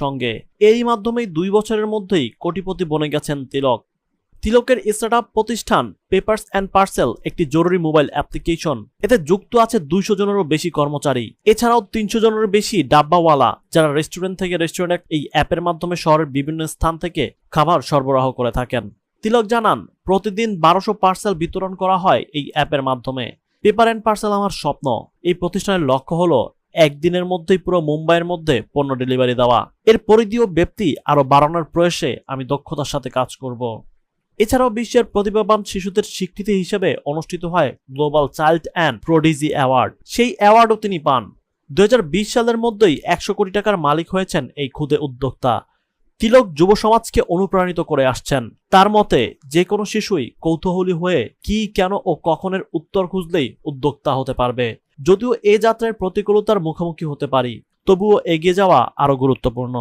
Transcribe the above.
সঙ্গে। এই মাধ্যমেই দুই বছরের মধ্যেই কোটিপতি বনে গেছেন তিলক। তিলকের স্টার্টআপ প্রতিষ্ঠান পেপারস অ্যান্ড পার্সেল একটি জরুরি মোবাইল অ্যাপ্লিকেশন এতে যুক্ত আছে দুইশো জনেরও বেশি কর্মচারী। এছাড়াও তিনশো জনের বেশি ডাব্বাওয়ালা, যারা রেস্টুরেন্ট থেকে রেস্টুরেন্ট এই অ্যাপের মাধ্যমে শহরের বিভিন্ন স্থান থেকে খাবার সরবরাহ করে থাকেন। তিলক জানান, প্রতিদিন বারোশো পার্সেল বিতরণ করা হয় এই অ্যাপের মাধ্যমে। পেপার অ্যান্ড পার্সেল আমার স্বপ্ন। এই প্রতিষ্ঠানের লক্ষ্য হলো একদিনের মধ্যেই পুরো মুম্বাইয়ের মধ্যে পণ্য ডেলিভারি দেওয়া। এর পরিধি ব্যক্তি আরও বাড়ানোর প্রয়াসে আমি দক্ষতার সাথে কাজ করব। এছাড়াও বিশ্বের প্রতিভাবান শিশুদের স্বীকৃতি হিসেবে অনুষ্ঠিত হয় global child and prodigy award সেই অ্যাওয়ার্ডও তিনি পান। দুই হাজার বিশ সালের মধ্যেই একশো কোটি টাকার মালিক হয়েছেন এই ক্ষুদে উদ্যোক্তা। তিলক যুব সমাজকে অনুপ্রাণিত করে আসছেন। তার মতে যে কোনো শিশুই কৌতূহলী হয়ে কি, কেন ও কখনের উত্তর খুঁজলেই উদ্যোক্তা হতে পারবে। যদিও এ যাত্রায় প্রতিকূলতার মুখোমুখি হতে পারি তবুও এগিয়ে যাওয়া আরও গুরুত্বপূর্ণ।